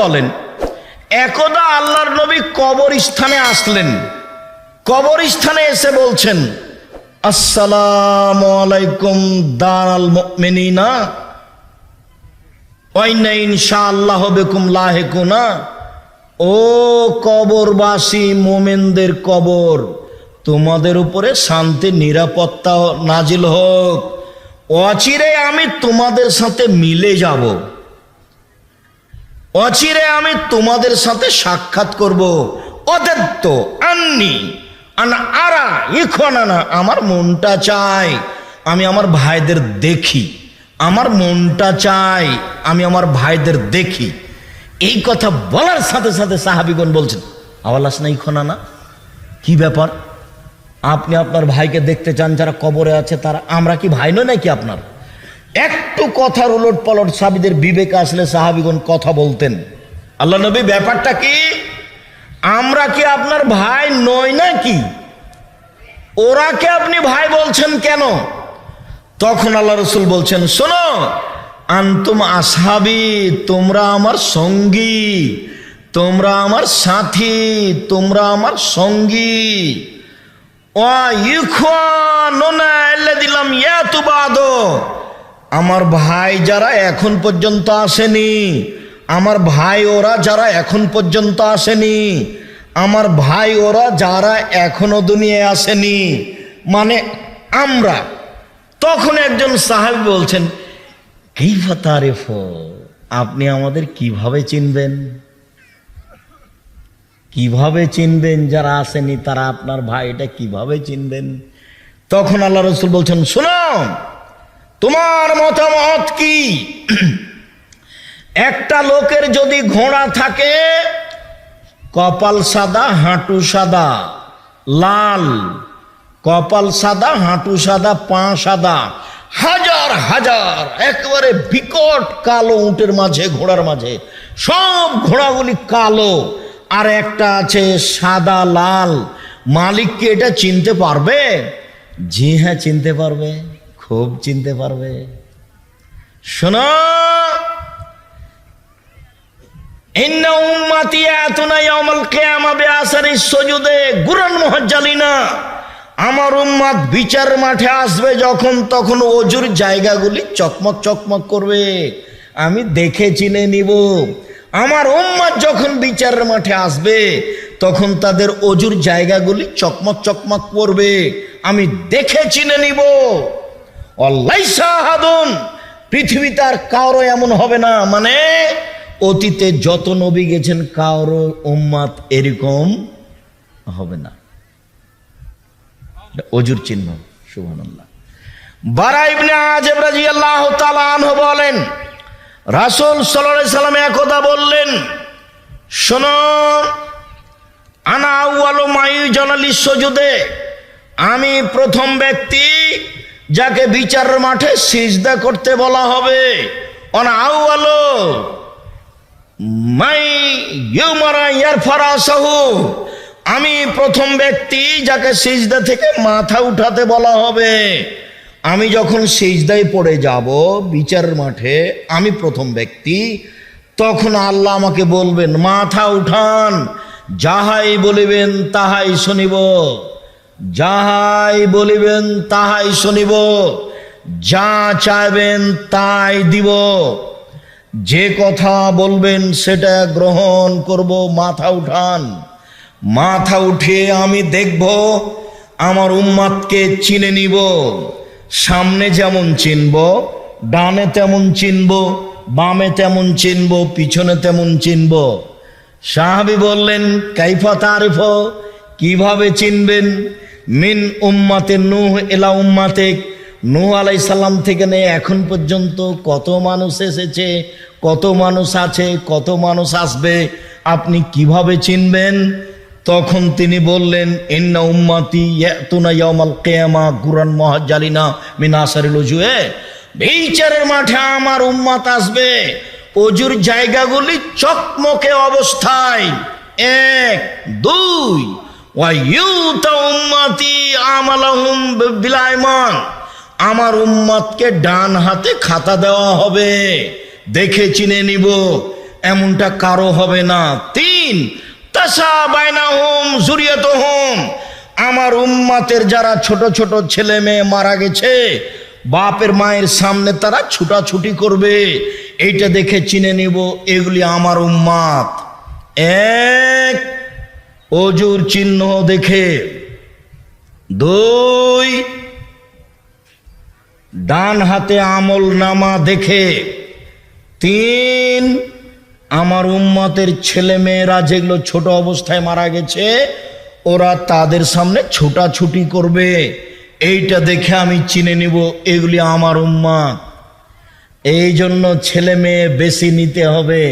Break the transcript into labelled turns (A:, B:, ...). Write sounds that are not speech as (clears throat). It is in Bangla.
A: বলেন, একদা আল্লাহর নবী কবরস্থানে আসলেন। কবরস্থানে এসে বলছেন, আসসালামু আলাইকুম লাহেকুনা। ও কবরবাসী মোমেনদের কবর, তোমাদের উপরে শান্তি, নিরাপত্তা নাজিল হোক। অচিরে আমি তোমাদের সাথে মিলে যাব। অচিরে আমি তোমাদের সাথে সাক্ষাৎ করব। অদেত্ত আন্নি, আনা আরা এখন না আমার মনটা চাই। আমি আমার ভাইদের দেখি। আমার মনটা চাই। আমি আমার ভাইদের দেখি। এই কথা বলার সাথে সাথে সাহাবিগণ বলছেন আওয়ালাস নাই খোনানা কি ব্যাপার? আপনি আপনার ভাইকে দেখতে চান, যারা কবরে আছে, তারা আমরা কি ভাই নয় নাকি আপনার? একটু কথার উলট পালট সাহাবিদের বিবেক আসলে সাহাবিগণ কথা বলতেন। আল্লাহ নবী, ব্যাপারটা কি? আমরা কি আপনার ভাই নই নাকি? ওরাকে আপনি ভাই বলছেন কেন? তখন আল্লাহ রসুল বলছেন, শোনো, আন্তুম আসহাবি, তোমরা আমার সঙ্গী, তোমরা আমার সাথী, তোমরা আমার সঙ্গী। আমার ভাই যারা এখন পর্যন্ত আসেনি, আমার ভাই ওরা যারা এখন পর্যন্ত আসেনি, আমার ভাই ওরা যারা এখনও দুনিয়ায় আসেনি মানে আমরা। তখন একজন সাহেব বলছেন, কিফা তারিফ, আপনি আমাদের কীভাবে চিনবেন? কীভাবে চিনবেন যারা আসেনি তারা আপনার ভাই এটা কীভাবে চিনবেন? তখন আল্লাহ রসুল বলছেন, শোনো, তোমার মতামত কি? (clears throat) একটা লোকের যদি ঘোড়া থাকে, কপাল সাদা, হাঁটু সাদা, লাল, কপাল সাদা, হাঁটু সাদা, পা সাদা, হাজার হাজার, একেবারে বিকট কালো উটের মাঝে, ঘোড়ার মাঝে, সব ঘোড়াগুলি কালো আর একটা আছে সাদা লাল। মালিককে এটা চিনতে পারবে? জি হ্যাঁ চিনতে পারবে। খুব চিনতে পারবে। শোনো। আমার উম্মাদ বিচার মাঠে আসবে যখন তখন অজুর জায়গাগুলি চকমক চকমক করবে। আমি দেখে চিনে নিব। আমার উম্মাদ যখন বিচারের মাঠে আসবে, তখন তাদের অজুর জায়গাগুলি চকমক চকমক করবে আমি দেখে চিনে নিব। অল্লাইসাহাদুন পৃথিবীতে আর কারও এমন হবে না। মানে অতীতে যত নবী গেছেন, কারও উম্মাত এরকম হবে না। অজুর চিহ্ন, সুবহানাল্লাহ। বারা ইবনে আজব আনহু বলেন রাসূল আলাইহি সাল্লাম একদা বললেন, শোনো, আনা আউয়ালু মাইজানালি সুজুদে, আমি প্রথম ব্যক্তি যাকে বিচারের মাঠে সিজদা করতে বলা হবে। অনা আউয়ালু মাই ইউমারা ইয়ারফারা সাহু আমি প্রথম ব্যক্তি যাকে সিজদা থেকে মাথা উঠাতে বলা হবে। আমি যখন সিজদায় পড়ে যাব বিচার মাঠে, আমি প্রথম ব্যক্তি, তখন আল্লাহ আমাকে বলবেন, মাথা উঠান, যাহাই বলিবেন তাহাই শুনিব, যাহাই বলিবেন তাহাই শুনিব, যা চাইবেন তাই দিব, যে কথা বলবেন সেটা গ্রহণ করব, মাথা উঠান। মাথা উঠিয়ে আমি দেখব, আমার উম্মাদকে চিনে নিব। সামনে যেমন চিনব, ডানে তেমন চিনব, বামে তেমন চিনব, পিছনে তেমন চিনব। সাহাবি বললেন, কাইফা তারিফ, কীভাবে চিনবেন? মিন উম্মাতে নুহ এলা উম্মাতে নূহ আলাই সাল্লাম থেকে নিয়ে এখন পর্যন্ত কত মানুষ এসেছে, কত মানুষ আছে, কত মানুষ আসবে, আপনি কীভাবে চিনবেন? তখন তিনি বললেন, ইন্না উম্মাতি ইয়াতুনা ইয়াউমাল কিয়ামা গুরান মুহাজ্জালিনা মিন আসারিল উজুয়ে বিচারের মাঠে আমার উম্মাত আসবে। অজুর জায়গাগুলি চকমকে অবস্থায়। এক, দুই উম্মাতি আমালাহুম বিলাইমান। আমার উম্মাদকে ডান হাতে খাতা দেওয়া হবে। দেখে চিনে নিব। এমনটা কারও হবে না। তিন হোম জুরিয়ত হোম আমার উম্মাতের যারা ছোট ছোট ছেলে মেয়ে মারা গেছে, বাপের মায়ের সামনে তারা ছুটাছুটি করবে। এইটা দেখে চিনে নিব, এগুলি আমার উম্মাত। এক, অজুর চিহ্ন দেখে। দুই ডান হাতে আমল নামা দেখে। তিন আমার উম্মতের ছেলে মেয়েরা যেগুলো ছোট অবস্থায় মারা গেছে, ওরা তাদের সামনে ছোটাছুটি করবে। এইটা দেখে আমি চিনে নিব, এগুলি আমার উম্মা এই জন্য ছেলে মেয়ে বেশি নিতে হবে।